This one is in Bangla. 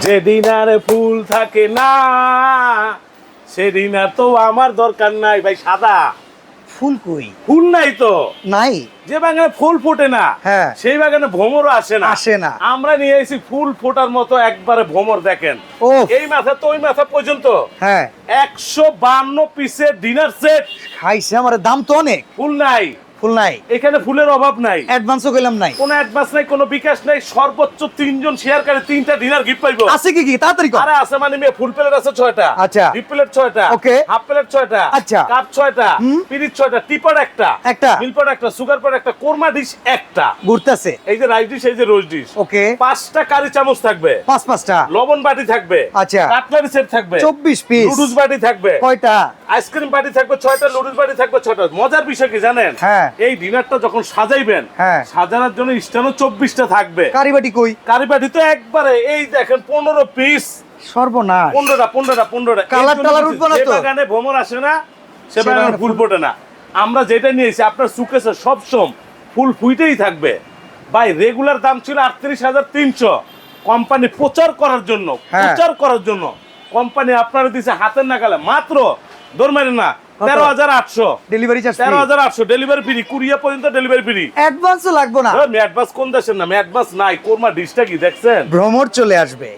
যেদিন আর ফুল থাকে না সেদিন আর তো আমার দরকার নাই ভাই সাদা। ফুল কই? ফুল নাই তো। নাই? যে বাগানে ফুল ফোটে না হ্যাঁ। সেই বাগানে ভ্রমরও আসে না। আসে না। আমরা নিয়ে এসেছি ফুল ফোটার মতো একবারে ভ্রমর দেখেন। ও এই মাথা তো ওই মাথা পর্যন্ত। হ্যাঁ। একশো বান্ন পিসের ডিনার সেট খাইছে আমার দাম তো অনেক। ফুল নাই। ফুল নাই। এখানে ফুলের অভাব নাই। অ্যাডভান্সও কইলাম নাই। কোনো অ্যাডভান্স নাই কোনো বিকাশ নাই সর্বোচ্চ তিনজন তিনটা ডিনার গিফট পাইবো। আছে কি কি? তাড়াতাড়ি আরে আছে মানে মেয়ে ফুল প্লেট আছে ছয়টা। আচ্ছা। ডিপ প্লেট ছয়টা Okay. হাফ প্লেট ছয়টা আচ্ছা। কাপ ছয়টা হুম। পিরিচ ছয়টা টিপট একটা একটা। মিলপট একটা সুগার পট একটা কোরমা ডিশ একটা। ঘুরতেছে। এই যে রাইস ডিশ এই যে রোজ ডিশ ওকে পাঁচটা কারি চামচ থাকবে। পাঁচ পাঁচটা। লবণ বাটি থাকবে। আচ্ছা। কাটলারি সেট থাকবে। চব্বিশ পিস লুডুস বাটি থাকবে। কয়টা? আইসক্রিম বাটি থাকবে ছয়টা লুডুস বাটি থাকবে ছয়টা। মজার বিষয় কি জানেন? হ্যাঁ। এই ডিনারটা যখন সাজাইবেন হ্যাঁ। সাজানোর জন্য স্টানো চব্বিশটা থাকবে। কারিবাটি কই? কারি বাটি তো একবারে এই দেখেন পনেরো পিস সর্বনাশ। পনেরোটা পনেরোটা পনেরোটা। কালার টালার উঠবে না তো? বাগানে ভ্রমণ আসে না সে বাগানে ফুল ফোটে না। আমরা যেটা নিয়েছি আপনার সুকেসে সব সম ফুল ফুইটেই থাকবে। ভাই রেগুলার দাম ছিল আটত্রিশ হাজার তিনশো। কোম্পানি প্রচার করার জন্য হ্যাঁ। প্রচার করার জন্য। কোম্পানি আপনারা দিছে হাতের নাগালে। মাত্র দৌড় মারেন না। তেরো হাজার আটশো। ডেলিভারি চার্জ তেরো হাজার আটশো ডেলিভারি ফ্রি কুরিয়া পর্যন্ত ডেলিভারি ফ্রি অ্যাডভান্সও লাগবে না? ম্যাডবাস কোন দেশের না ম্যাডবাস নাই কোরমা ডিশটা কি দেখছেন? ভ্রমর চলে আসবে।